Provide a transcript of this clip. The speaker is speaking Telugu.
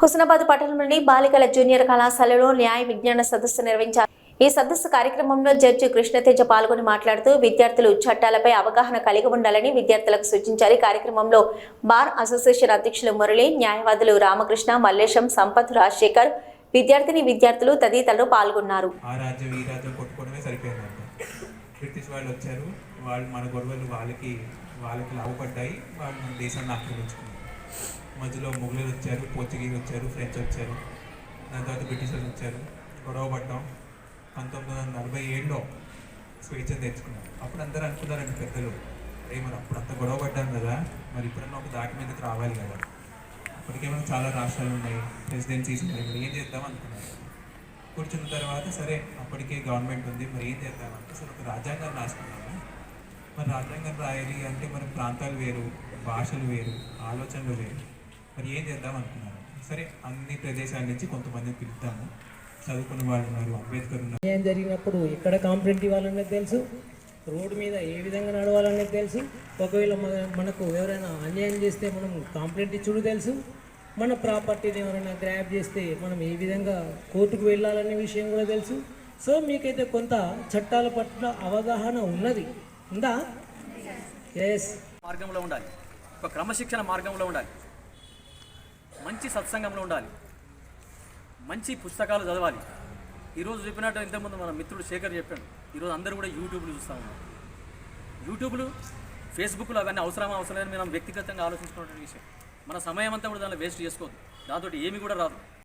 హుస్నాబాద్ పట్టణంలోని బాలికల జూనియర్ కళాశాలలో న్యాయ విజ్ఞాన సదస్సు నిర్వహించారు. ఈ సదస్సు కార్యక్రమంలో జడ్జి కృష్ణతేజ పాల్గొని మాట్లాడుతూ విద్యార్థులు చట్టాలపై అవగాహన కలిగి ఉండాలని విద్యార్థులకు సూచించారు. ఈ కార్యక్రమంలో బార్ అసోసియేషన్ అధ్యక్షులు మురళి న్యాయవాదులు రామకృష్ణ మల్లేశం సంపత్ రాజశేఖర్ విద్యార్థిని విద్యార్థులు తదితరులు పాల్గొన్నారు. బ్రిటిష్ వాళ్ళు వచ్చారు. వాళ్ళు మన గొడవలు వాళ్ళకి వాళ్ళకి లాభపడ్డాయి. వాళ్ళు మన దేశాన్ని ఆక్రమించుకున్నారు. మధ్యలో మొగలీలు వచ్చారు పోర్చుగీస్ వచ్చారు ఫ్రెంచ్ వచ్చారు దాని తర్వాత బ్రిటిషర్స్ వచ్చారు. గొడవ పడ్డాం. పంతొమ్మిది వందల నలభై ఏడులో స్వేచ్ఛను తెచ్చుకున్నాం. అప్పుడు అందరూ అనుకున్నారండి పెద్దలు అరే మరి అప్పుడు అంత గొడవ పడ్డాం కదా మరి ఇప్పుడన్నా ఒక దాటి మీదకి రావాలి కదా. అప్పటికే మనకు చాలా రాష్ట్రాలు ఉన్నాయి ప్రెసిడెన్సీస్ ఉన్నాయి మరి ఏం చేద్దాం అనుకున్నారు. కూర్చున్న తర్వాత సరే అప్పటికే గవర్నమెంట్ ఉంది మరి ఏం చేద్దామంటే అసలు ఒక రాజ్యాంగం రాసుకున్నాము మరి రాజ్యాంగం రాయాలి అంటే మన ప్రాంతాలు వేరు భాషలు వేరు ఆలోచనలు వేరు. మరి ఏం చేద్దాం అనుకున్నాను సరే అన్ని ప్రదేశాల నుంచి కొంతమందిని పిలుద్దాము. చదువుకున్న వాళ్ళు ఉన్నారు అంబేద్కర్ ఉన్నారు. అన్యాయం జరిగినప్పుడు ఎక్కడ కాంప్లైంట్ ఇవ్వాలనేది తెలుసు? రోడ్డు మీద ఏ విధంగా నడవాలనేది తెలుసు? ఒకవేళ మన మనకు ఎవరైనా అన్యాయం చేస్తే మనం కాంప్లైంట్ ఇచ్చుడు తెలుసు? మన ప్రాపర్టీని ఎవరైనా గ్రాప్ చేస్తే మనం ఏ విధంగా కోర్టుకు వెళ్ళాలనే విషయం కూడా తెలుసు? సో మీకైతే కొంత చట్టాల పట్ల అవగాహన ఉన్నది. ఉందా? ఎస్ మార్గంలో ఉండాలి. ఒక క్రమశిక్షణ మార్గంలో ఉండాలి. మంచి సత్సంగంలో ఉండాలి. మంచి పుస్తకాలు చదవాలి. ఈరోజు చెప్పినట్టు ఇంతకుముందు మన మిత్రుడు శేఖర్ చెప్పాడు. ఈరోజు అందరూ కూడా యూట్యూబ్లు చూస్తూ ఉన్నారు. యూట్యూబ్లు ఫేస్బుక్లు అవన్నీ అవసరమా అవసరం మనం వ్యక్తిగతంగా ఆలోచించుకున్నటువంటి విషయం. మన సమయం అంతా కూడా దానిలో వేస్ట్ చేసుకోవద్దు. దాంతో ఏమి కూడా రాదు.